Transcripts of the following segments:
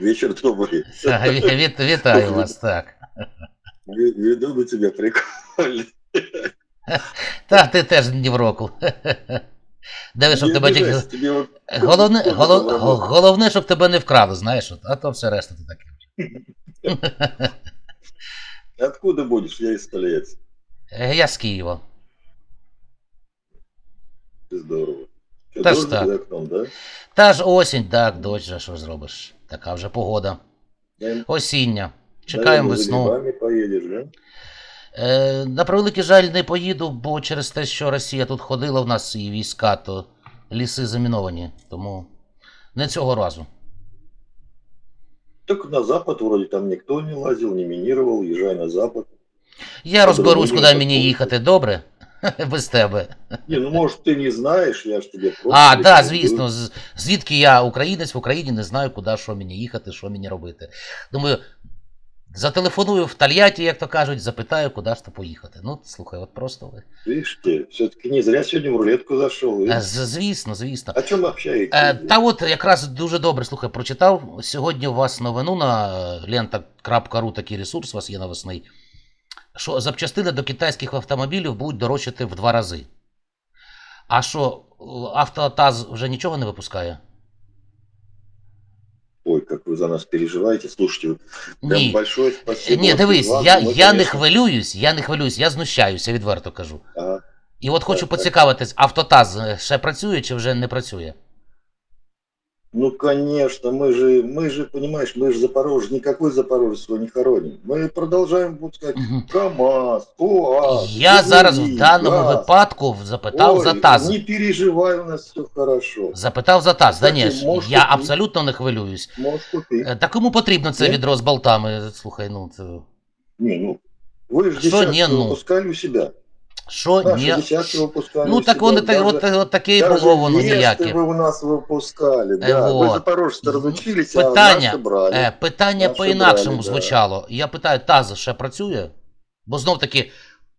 Вечер добрый. Віт- Вітаю вас, так. Веду на тебя прикольно. Та ти теж ні в року. Диви, щоб тебе тільки. Головне, голов, головне, щоб тебе не вкрали, знаєш, а то все решта то таке. Откуда будешь? Я из Тольятти. Е, Я з Києва. Здорово. Дождик что? за окном, да? Та ж осінь, так, дощ, же, що ж зробиш. Така вже погода. Осіння. Чекаємо за весну. грибами поедешь, да? Е, на превеликий жаль, не поїду, бо через те, що Росія тут ходила в нас і війська, то ліси заміновані. Тому не цього разу. Только на запад вроде там никто не лазил, не минировал, езжай на запад. Я розберусь, куди мені їхати, добре? Без тебе. Не, ну может ты не знаешь, я ж тебе просто... А, да, звісно. Звідки я українець в Україні не знаю, куди що мені їхати, що мені робити. Думаю, зателефоную в Тольятті, як то кажуть, запитаю, куди ж то поїхати. Ну, слухай, от просто ви. Ты, все-таки не зря сегодня в рулетку зашел. Е, Звісно, звісно. О чем общаетесь? Е, Та от якраз дуже добре, слухай, прочитав. Сьогодні у вас новину на лента.ру, такий ресурс у вас є навесний, що запчастини до китайських автомобілів будуть дорожчати в два рази. А що, автотаз вже нічого не випускає? Ой, как вы за нас переживаете. Слушайте, прям Ні. большое спасибо. Ні, дивись, вам, я, мы, я не конечно, хвилююсь, я не хвилююсь, я знущаюся, відверто кажу. ага. І от хочу поцікавитись, автотаз ще працює чи вже не працює? Ну, конечно, мы же, мы же, понимаешь, мы же Запорожье, никакой Запорожец его не хороним. Мы продолжаем, вот сказать, Мгм. КАМАЗ, УАЗ, Я зараз в «Жигули», даному ГАЗ. випадку запитав Ой, за таз. Не переживай, у нас все хорошо. Запитав за таз. Да Кстати, ні, ж, можеш я купити. абсолютно не хвилююсь. Можешь купить. Е, Та кому потрібно це Ні? відро з болтами? Слухай, ну це. Не, ну, вы же Что десятки не, ну? выпускали у себя. Що Наши ні? десятки выпускали Ну у так себя. вони так, Даже- от, от таке Даже було воно Весты ніяке. вы у нас выпускали, Э, да. Вы вот. запорожцы разучились, а Питання, наши брали. Е, питання Наші по-інакшому брали, да. звучало. Я питаю, таз ще працює? Бо знов таки,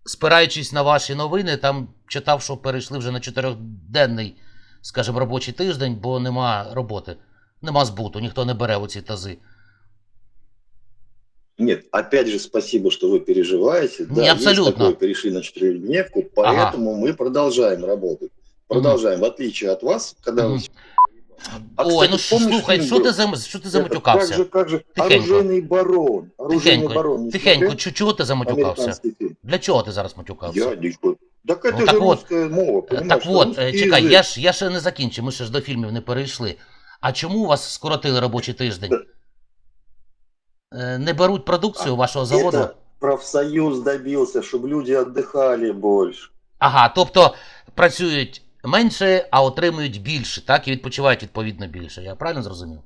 спираючись на ваші новини, там читав, що перейшли вже на чотирьохденний, скажімо, робочий тиждень, бо нема роботи. Нема збуту, ніхто не бере оці тази. Нет, опять же, спасибо, что вы переживаете. Да, Не, есть абсолютно. такое, перешли на четырехдневку, поэтому мы продолжаем работать. Продолжаем, в отличие от вас, когда вы... Мгм. А, Ой, кстати, ну що, помнишь слухай, фильм що был? ти за що ти Это, заматюкався? Как же, как же, Тихенько. оружейный барон. Оружейный Тихенько, барон. не тихенько, смотрел? чу- чого ти заматюкався? Американский фильм. Для чого ти зараз матюкався? Я ничего. Так это Ну, же так вот, русская мова, Е, понимаешь? Так это от, русский е, чекай, язык. я ж, я ще не закінчив, ми ще ж до фільмів не перейшли. А чому у вас скоротили робочий тиждень? Е, Не беруть продукцію вашого заводу? Это профсоюз добился, чтобы люди отдыхали больше. Ага, тобто працюють менше, а отримують більше, так? І відпочивають відповідно більше. Я правильно зрозумів?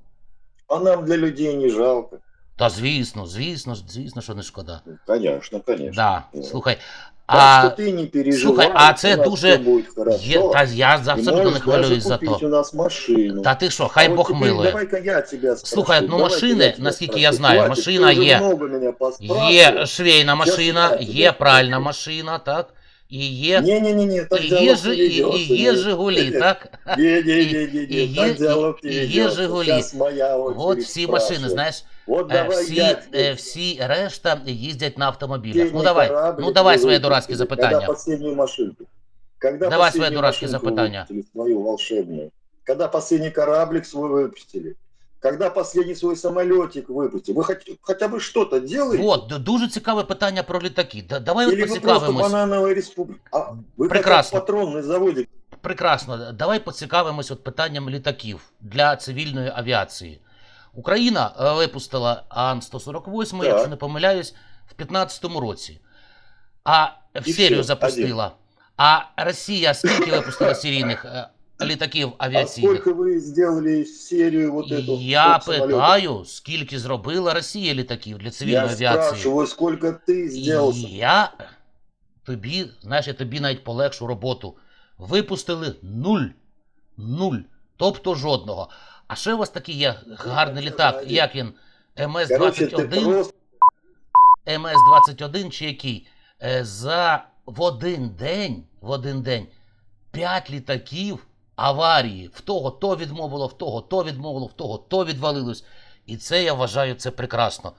А нам для людей не жалко. Та звісно, звісно, звісно, що не шкода. Ну, Конечно, конечно. Да, Вот. слухай. Так А, что ты не переживай, слухай, а це у нас дуже все будет хорошо. є, та я Ты абсолютно не можешь даже хвилююсь за купить то. у нас машину. Та ти що, хай А вот Бог теперь милує. Давай-ка я тебя спрошу. Слухай, ну давай-ка машини, я тебя наскільки спрошу. я знаю, Хватит, машина ты уже є. много меня поспрашивал. Є швейна я машина, тебе є пральна спрошу. машина, так? І є, Не-не-не, так і диалог є, не ж- і, ведется, і є нет. Жигулі, так? Не-не-не-не, И- и так е- диалог не и- и е ведется. «Жигули». Сейчас моя От очередь всі машини, спрашивать. знаєш, Вот е, давай всі, я е, тебе всі решта їздять на автомобілях. Последний Ну давай, кораблик ну давай вы своє выпустили. дурацьке Когда запитання. последнюю машинку? Когда Давай последнюю своє дурацьке машинку запитання. выпустили, свою волшебную? Когда последний кораблик свой выпустили? Когда последний свой самолетик выпустили? Вы хоть, хотя бы что-то делаете? От, д- дуже цікаве питання про літаки. Да- Давай от Или вы просто поцікавимось. банановая республика? А, вы Прекрасно. как патронный заводик. Прекрасно. Давай поцікавимось от питанням літаків для цивільної авіації. Україна е, випустила Ан-148, Так. якщо не помиляюсь, в 15-му році. А в І серію все, запустила. А Росія скільки випустила серійних е, літаків А авіаційних? сколько вы сделали серию вот эту? Я сколько самолетов? питаю, скільки зробила Росія літаків для цивільної Я авіації. спрашиваю, сколько ты сделал? І я тобі, знаєш, я тобі навіть полегшу роботу. Випустили нуль. Нуль. Тобто жодного. А ще у вас такий є гарний літак, як він? Короче, ты МС-21, просто МС-21 чи який? Е, За в один день, в один день 5 літаків аварії, в того то відмовило, в того то відмовило, в того то відвалилось. І це я вважаю це прекрасно.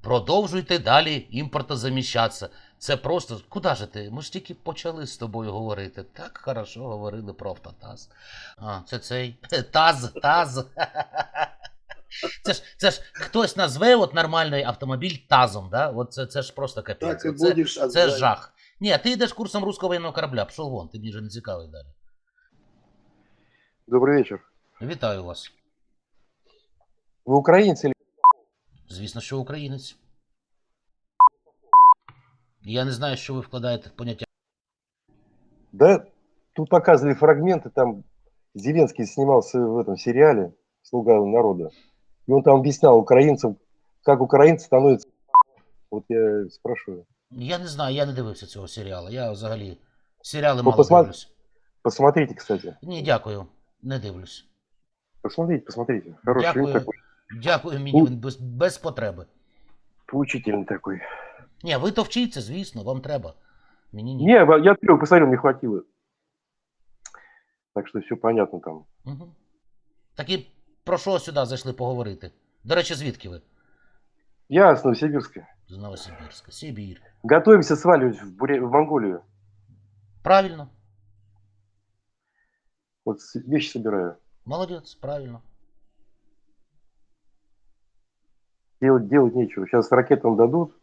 Продовжуйте далі імпортозаміщатися. Це просто. Куди ж ти? Ми ж тільки почали з тобою говорити. Так хорошо говорили про автотаз. А, це цей таз, таз. Це ж, це ж хтось назве от нормальний автомобіль тазом, да? От це, це ж просто капець. Так и Оце- будешь це жах. Ні, ти йдеш курсом руського воєнного корабля. Пішов вон, ти мені вже не цікавий далі. Добрый вечер. Вітаю вас. Вы украинец или... Звісно, що українець. Я не знаю, що ви вкладаєте в поняття. Да, тут показывали фрагменты, там Зеленский снимался в этом сериале «Слуга народа». И он там объяснял украинцам, как украинцы становятся... Вот я спрашиваю. Я не знаю, я не дивився цього серіалу. Я взагалі серіали Ну, мало посмотри- дивлюсь. Посмотрите, кстати. Ні, дякую. Не дивлюсь. Посмотрите, посмотрите. Хороший фильм Дякую. такой. Дякую, мені він без, без потреби. Поучительный такой. Ні, ви то вчіться, звісно, вам треба. Мені ні. Не, я первый посмотрел, не хватило. Так что все понятно там. Угу. Так і про що сюди зайшли поговорити? До речі, звідки ви? Я с Новосибирска. З Новосибірська. Сибір. Готовимся сваливать в, Буре- в Монголию. Правильно. Вот с- вещи собираю. Молодець, правильно. Делать, делать нечего. Сейчас ракетам дадут.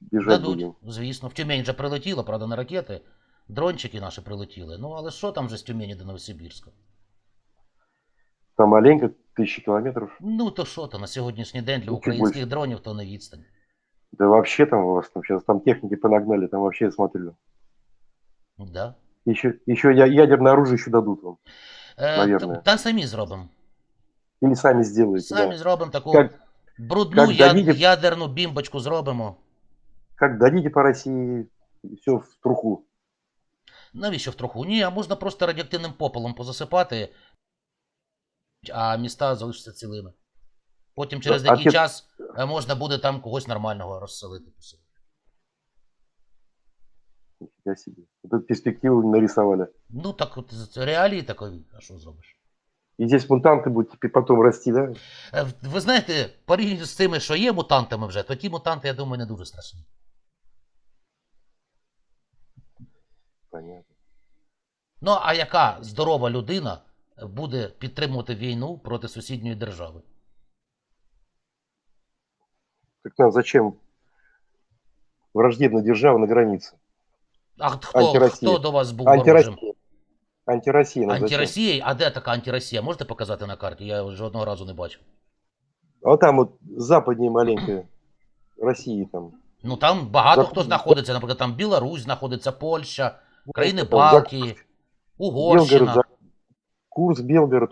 Бежать Дадуть, будем. звісно. В Тюмень вже прилетіло, правда, на ракети. Дрончики наші прилетіли. Ну, але що там же з Тюмені до Новосибірська? Там маленько, тысячи километров. Ну, то що то на сьогоднішній день для Ну, чуть українських дронів, то не відстань. Да вообще там у вас там сейчас там техники понагнали, там вообще я смотрю. Ну, Да. Еще, еще ядерное оружие еще дадут вам. Е, Навірно. та, та самі зробимо. Или сами сделаете. Самі да. зробимо таку Как, брудну я- дадите- ядерну бімбочку зробимо. как дадите по России, все в труху. Навіщо в троху? Ні, а можна просто радіоактивним попелом позасипати, а міста залишаться цілими. Потім через А деякий ти- час е, можна буде там когось нормального розселити. Нифига себе. Вот эту перспективу нарисовали. Ну, так от це реалії такові, а що зробиш? И здесь мутанты будут теперь потом расти, да? Е, Ви знаєте, порівняно з тими, що є мутантами вже, то ті мутанти, я думаю, не дуже страшні. Понятно. Ну, а яка здорова людина буде підтримувати війну проти сусідньої держави? Так нам зачем враждебная держава на границе? А хто, Антиросія. хто до вас був ворожим? Зачем? Антиросія? А де така антиросія? Можете показати на карті? Я жодного разу не бачив. А там вот западнее маленько России там. Ну там багато За- хто знаходиться, наприклад, там Білорусь знаходиться, Польща, країни Там за- Угорщина. Белгород, за- курс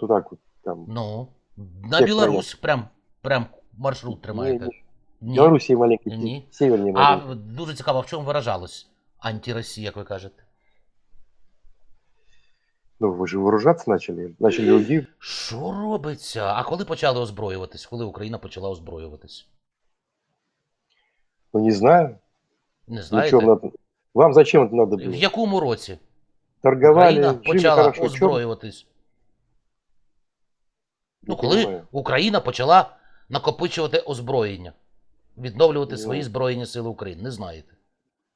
так вот там. Ну, на Білорусь прям, прям маршрут тримаєте. не, Ні. Белоруссия маленькая, Не. севернее А дуже цікаво, в чому виражалось антиросія, як ви кажете? Ну, вы же вооружаться начали, начали уйти. Що робиться? А коли почали озброюватись? Коли Україна почала озброюватись? Ну, не знаю. Не Ну, знаєте? чё надо? Вам зачем это надо В было? якому році Торговали, Україна жили почала хорошо. Чё? озброюватись? Не Ну, коли понимаю. Україна почала накопичувати озброєння, відновлювати Ну. свої Збройні Сили України, не знаєте.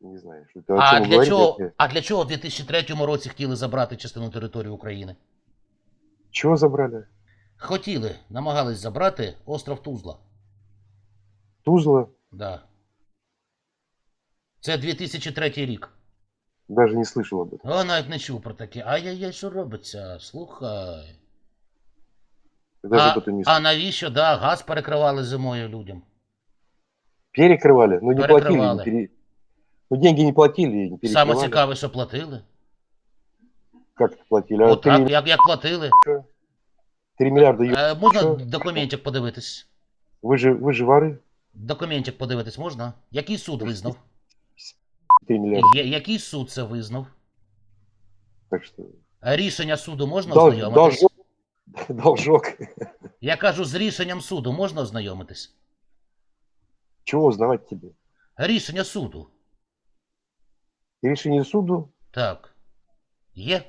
Не знаю, что это, о А чем вы для, говорите, чого, я- а для чого в 2003 році хотіли забрати частину території України? Чего забрали? Хотіли, намагались забрати остров Тузла. Тузла? Да. Це 2003 рік. Даже не слышал об этом. О, навіть не чув про таке. Ай-яй-яй, що робиться? Слухай. Даже А, об этом не а слышал. навіщо, да, газ перекривали зимою людям? Перекрывали, но не платили. Перекрывали. Не пере- Ну, деньги не платили, и не перекрывали. Саме цікаве, що платили. Как это платили? А От 3, так, як, як платили. миллиарда ю- Е, можна Що? документик подивитись? Вы же, вы же воры. Документик подивитись можна? Який суд визнав? 3 миллиарда. Я- який суд це визнав? Так что... А Рішення суду можна Дол- ознайомитись? должок. Должок. Я кажу, з рішенням суду можна ознайомитись? Чего узнавать тебе? Рішення суду. И решение суду? Так. Є?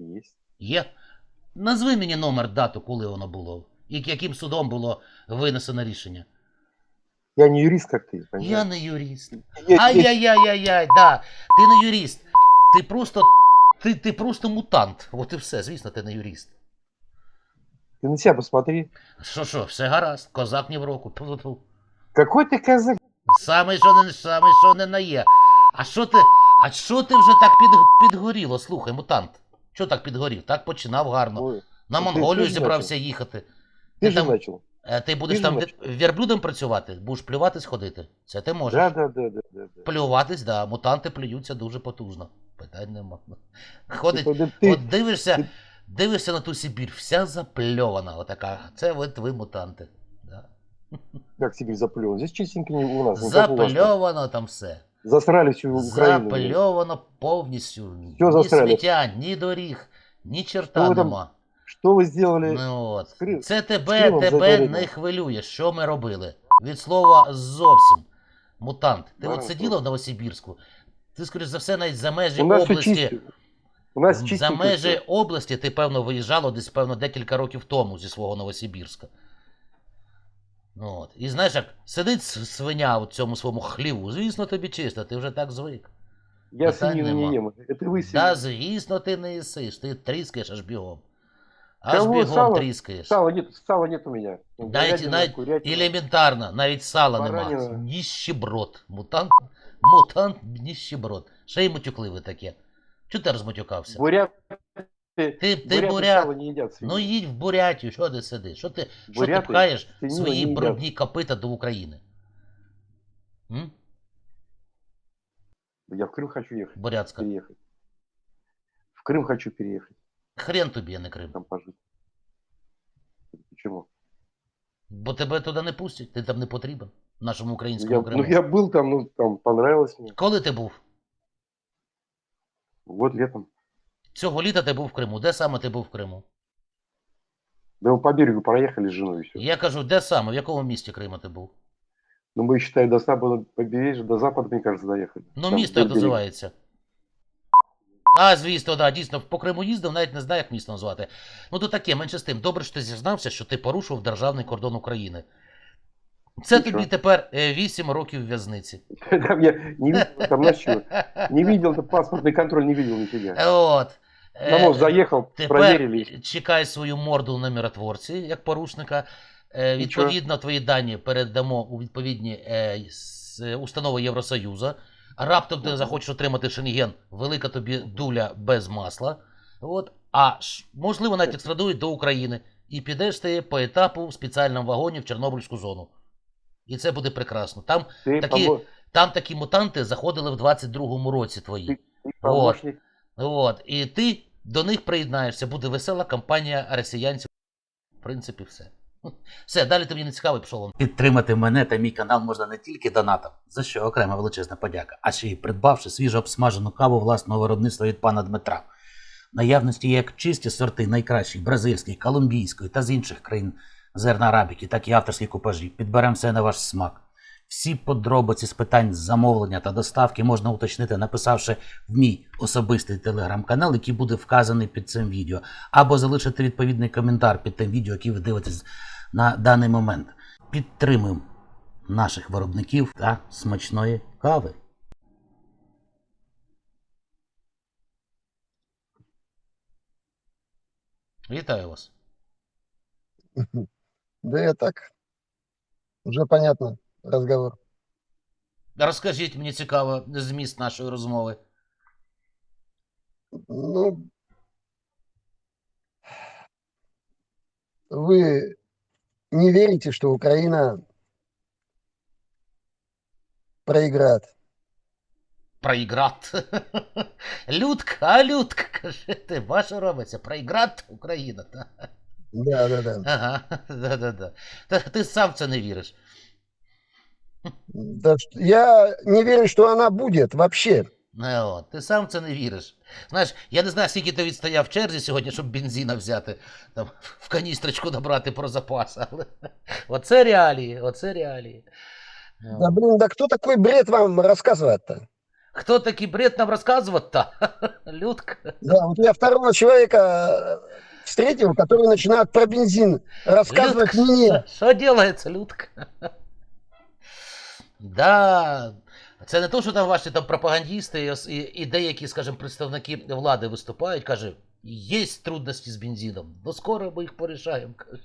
Есть. Є? Назви мені номер, дату, коли воно було. І яким судом було винесено рішення. Я не юрист, как ты. понимаешь? Я не юрист. Я- я- Ай-яй-яй-яй-яй, да. Ти не юрист. Ти просто. Ти, ти просто мутант. От і все, звісно, ти не юрист. Ты на себя посмотри. Що, що, все гаразд, козак ні в року. Тьфу-тьфу. Какой ты казак? Саме що не саме що не нає. А що ти. А що ти вже так під, підгоріло? Слухай, мутант. Що так підгорів? Так починав гарно. Ой, На ну ти- Монголію ти ж зібрався їхати. Ты Ти же там начал. Е, Ти будеш Ти там ж де- верблюдом працювати, будеш плюватись ходити. Це ти можеш. Да, да, да, да, да. да. Плюватись, да, мутанти плюються дуже потужно. Питань нема. Ходить, Ты- ты- от дивишся, ти- дивишся на ту Сибір, вся запльована, отака. Це от ви мутанти. Да. Как себе заплеван? Здесь чистенько не у нас. не как у вас там. Запльовано там все. Засрали всю Украину. блин. Запльовано повністю. Що ні засрали? сміття, ні доріг, ні черта Що ви там нема. Что вы сделали? Ну от. з Крим- Це з тебе, Кримом тебе загоріло. не хвилює, що ми робили. Від слова зовсім. Мутант. Ти Да, от сиділа в Новосибірську. Ти, скоріш за все, навіть за межі У нас все області. чисто. У нас За межі всё. області ти, певно, виїжджало десь, певно, декілька років тому зі свого Новосибірська. Ну, от. І знаєш, як сидить свиня у цьому своєму хліву. Звісно, тобі чисто, ти вже так звик. Я питань не ем. Это вы Та, звісно, ти не їсиш, ти тріскаєш аж бігом. Аж Кого? бігом Сало? тріскаєш. Сала нет, сала нет у меня. Навіть, навіть курятина. елементарно, навіть сала нема. Ніщеброд. Мутант, мутант, ніщеброд. Ще й матюкливе таке. Чого ти розматюкався? Бурят. Ти, ти буряты бурят. сало не едят. Ну свинину. їдь в Бурятію, що ти сидиш? Що ти, що ти Буряти пхаєш свинину свої не їдять. брудні копита до України? М? Я в Крым хочу ехать. Бурятська. Переехать. В Крым хочу переехать. Хрен тобі, а не Крим. Там пожить. Почему? Бо тебе туди не пустять, ти там не потрібен. В нашому Я, українському ну Криму. я был там, ну там понравилось мне. Коли ти був? Вот летом. Цього літа ти був в Криму. Де саме ти був в Криму? Да мы по берегу проехали с женой и все. Я кажу, де саме, в якому місті Крима ти був? Ну мы, считай, до запада побережья, до запада, мне кажется, доехали. Ну, Там місто як вдоль берега. називається? А, звісно, да, дійсно, по Криму їздив, навіть не знаю, як місто назвати. Ну, то таке, менше з тим. Добре, що ти зізнався, що ти порушив державний кордон України. Це Нічого. тобі тепер 8 років в'язниці. Там я не видел, там ночью. Не видел, там паспортный контроль не видел нифига. От. Е, мост Тепер проверили. чекай свою морду на миротворці, як порушника. Е, Нічого. Відповідно, твої дані передамо у відповідні е, установи Євросоюзу. А Раптом ти захочеш отримати Шенген, велика тобі дуля без масла. От. А можливо, навіть екстрадують до України. І підеш ти по етапу в спеціальному вагоні в Чорнобильську зону. І це буде прекрасно. Там, Ты, такі- там такі мутанти заходили в 22-му році твої. ты помощник. От, і ти до них приєднаєшся, буде весела кампанія росіянців. В принципі, все. Все, далі тобі не цікаво, пішов. Підтримати мене та мій канал можна не тільки донатом, за що окрема величезна подяка, а ще й придбавши свіжо обсмажену каву власного виробництва від пана Дмитра. Наявності як чисті сорти найкращих бразильської, колумбійської та з інших країн зерна арабіки, так і авторські купажі. Підберемо все на ваш смак. Всі подробиці з питань замовлення та доставки можна уточнити, написавши в мій особистий телеграм-канал, який буде вказаний під цим відео, або залишити відповідний коментар під тим відео, яке ви дивитесь на даний момент. Підтримуємо наших виробників та смачної кави. Вітаю вас. Да я так. Уже понятно разговор. Розкажіть, мені цікаво зміст нашої розмови. Ну, вы не верите, что Украина проиграет? Проіграт. Людка, а Людка, кажете, ваша робиться. Проіграт Україна. Та? Да, да, да. Ага, да-да-да. Та ти сам в це не віриш. Да что- я не верю, что она будет вообще. Не, от, ти сам в це не віриш. Знаєш, я не знаю, скільки ти відстояв в черзі сьогодні, щоб бензина взяти, там, в каністрочку набрати про запас. Але оце реалії, оце реалії. Да блин, да кто такой бред вам рассказывает-то? Кто такий бред нам рассказывать-то? Людка. Да, вот я второго человека э, встретил, который начинает про бензин рассказывать Людка, мне. Що делается, Людка? Да. Це не то, що там ваші там пропагандісти і, і, і деякі, скажімо, представники влади виступають, каже, є трудності з бензином, но скоро ми їх порішаємо. Каже.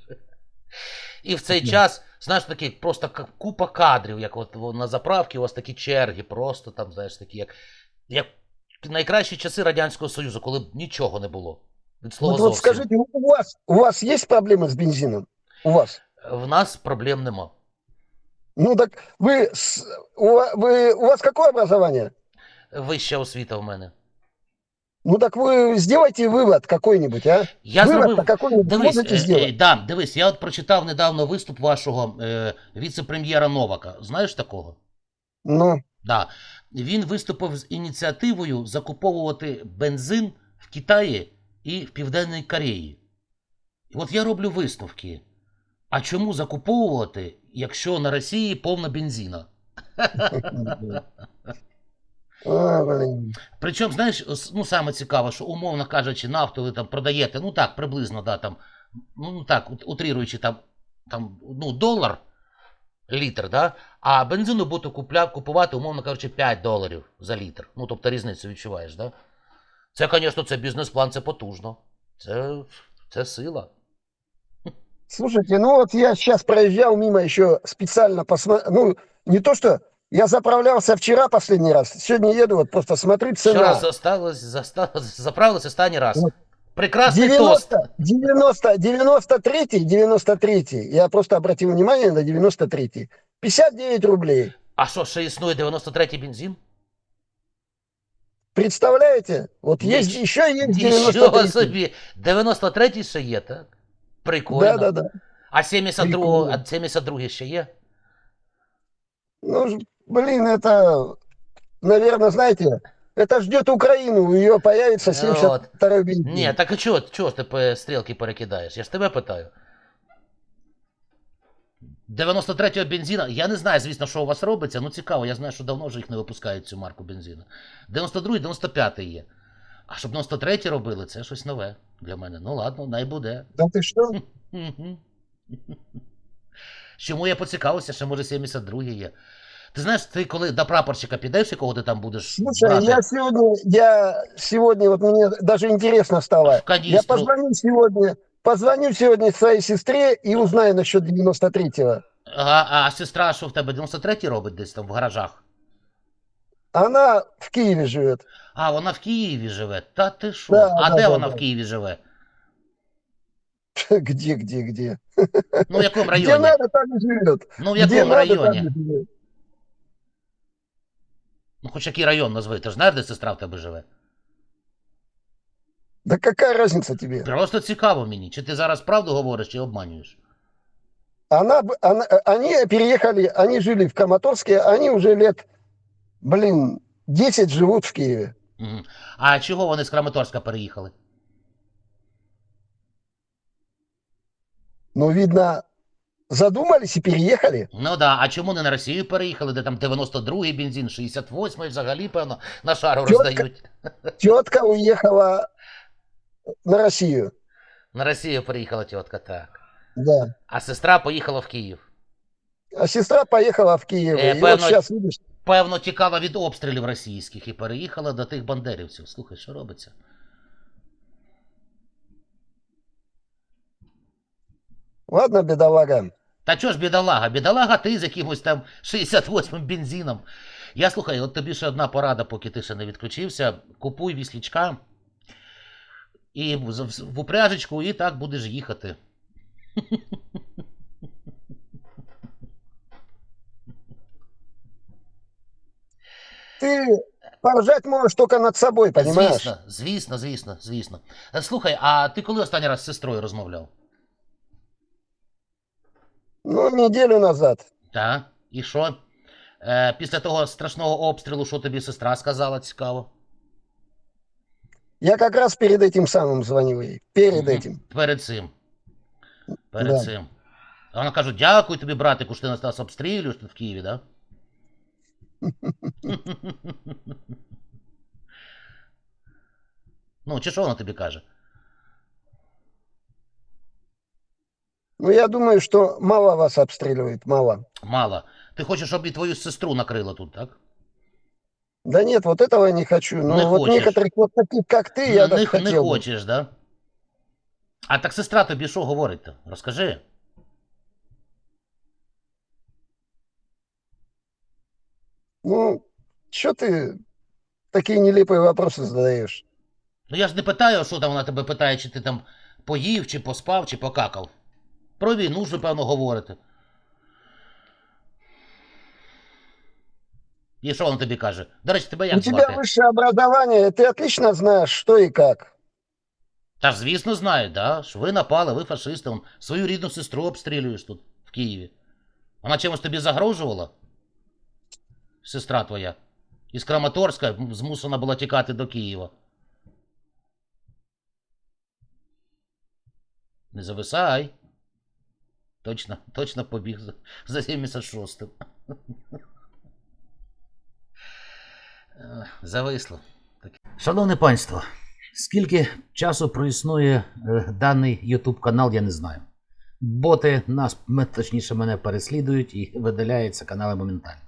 І в цей час, знаєш, такі просто купа кадрів, як от на заправці у вас такі черги, просто там, знаєш, такі, як, як найкращі часи Радянського Союзу, коли Ну, нічого не було. Від слова вот зовсім. скажите, у вас, у вас есть проблемы с бензином? У вас? В нас проблем нема. Ну так вы, с- у, ва- вы, у вас какое образование? Вища освіта в мене. Ну так вы сделайте вывод какой-нибудь, а? Я Вывод зробив. какой-нибудь Дивись, можете е, сделать? е, да, дивись, я от прочитав недавно виступ вашого е, віце-прем'єра Новака. Знаєш такого? Ну, Да. Він виступив з ініціативою закуповувати бензин в Китаї і в Південній Кореї. І от я роблю висновки. А чому закуповувати, якщо на Росії повно бензина? Причому, знаєш, ну саме цікаво, що умовно кажучи, нафту ви там продаєте, ну так, приблизно, да, там, ну так, ут- утрируючи там, там ну, долар літр, да, а бензину буду купля, купувати, умовно кажучи, 5 доларів за літр. Ну, тобто різницю відчуваєш, да? Це, звісно, це бізнес-план, це потужно. Це, це сила. Слушайте, ну вот я сейчас проезжал мимо еще специально посмотреть. Ну, не то что я заправлялся вчера последний раз. Сегодня еду, вот просто смотрю цена. Вчора засталось, засталось, заправилось останній раз. Вот. Прекрасний тост. 90, 90, 93, 93. Я просто обратил внимание на 93. 59 рублей. А що, ще існує 93-й бензин? Представляете? Вот Нич- есть, еще есть Нічого 93. собі. 93-й ще є, так? Прикольно. Да, да, да. А 72 Прикольно. а 72 ще є? Ну, блин, это, наверное, знаете, это ждет Украину, у ее появится Ну 72 бензин. Ні, так а чого, чого ж ти по- стрілки перекидаєш? Я ж тебе питаю. 93-го бензина, я не знаю, звісно, що у вас робиться, ну цікаво, я знаю, що давно вже їх не випускають цю марку бензину. 92-й, 95-й є. А щоб 93-й робили, це щось нове для мене. Ну ладно, най буде. Да что? Мгм. Чому я поцікавився, що може 72 є. Ти знаєш, ти коли до прапорщика підеш, якого ти там будеш Слушай, брати я сегодня, я сегодня, вот мне даже интересно стало. Я позвоню сегодня, позвоню сегодня своей сестре и узнаю насчет 93-го. а, а сестра, що в тебе 93-й робить десь там в гаражах? Она в Киеве живет. А, вона в Києві живе. Та ти що? Да, а да, де да, вона да. в Києві живе? Где, где, где? Ну, в якому Где районі? надо, там и живет. Ну, в Где якому надо, там районі? и живет. Ну, хоч який район назви, ти ж знаєш, де сестра в тебе живе? Да какая разница тебе? Просто цікаво мені, чи ти зараз правду говориш, чи обманюєш? Она, б- она, они переехали, они жили в Краматорске, они уже лет, блин, 10 живут в Киеве. Мгм. А чого вони з Краматорська переїхали? Ну, видно, задумались и переехали. Ну да, а чому не на Росію переїхали, де там 92-й бензин, 68-й взагалі, певно, на шару Чітко. роздають. Тетка уехала на Россию. На Росію переїхала тітка, так. Да. А сестра поїхала в Київ. А сестра поехала в Киев. Э, и певно, вот сейчас, видишь, Певно, тікала від обстрілів російських і переїхала до тих бандерівців. Слухай, що робиться? ладно, бедолага. Та чого ж бідолага? Бідолага ти з якимось там 68-м бензином. Я слухай, от тобі ще одна порада, поки ти ще не відключився. Купуй віслічка і в упряжечку, і так будеш їхати. Ты поржать можешь только над собой, понимаешь? Звісно, звісно, звісно, звісно. Е, Слухай, а ти коли останній раз з сестрою розмовляв? Ну, неделю назад. Так. І що? Е, після того страшного обстрілу, що тобі сестра сказала, цікаво. Я как раз перед этим самым звонил ей. Перед Мгм. этим. Перед цим. Перед Да. цим. А вона каже: дякую тобі, братику, що ти нас обстрілюєш тут в Києві, да? Ну, чи що вона тобі каже? Ну, я думаю, что мало вас обстреливает, мало. Мало. Ти хочеш, щоб і твою сестру накрило тут, так? Да нет, вот этого я не хочу. Но Не вот хочешь. некоторых вот таких, как ты, я не, так не хотел бы. хочеш, да? А так сестра тобі що говорить-то? Розкажи. Ну, что ты такие нелепые вопросы задаешь? Ну я ж не питаю, що там вона тебе питає, чи ти там поїв, чи поспав, чи покакав. Про війну ж, ви, певно, говорите. І що вона тобі каже? До речі, тебе У як тебя звати? высшее образование, ты отлично знаешь, что и как. Та ж, звісно, знають, да? що ви напали, ви фашисти, он, свою рідну сестру обстрілюєш тут, в Києві. Вона чимось тобі загрожувала? Сестра твоя. Із Краматорська змусена була тікати до Києва. Не зависай. Точно, точно побіг за, за 76-м. Е, Зависло. Шановне панство, скільки часу проіснує е, даний YouTube канал, я не знаю. Боти нас, точніше, мене переслідують і видаляються канали моментально.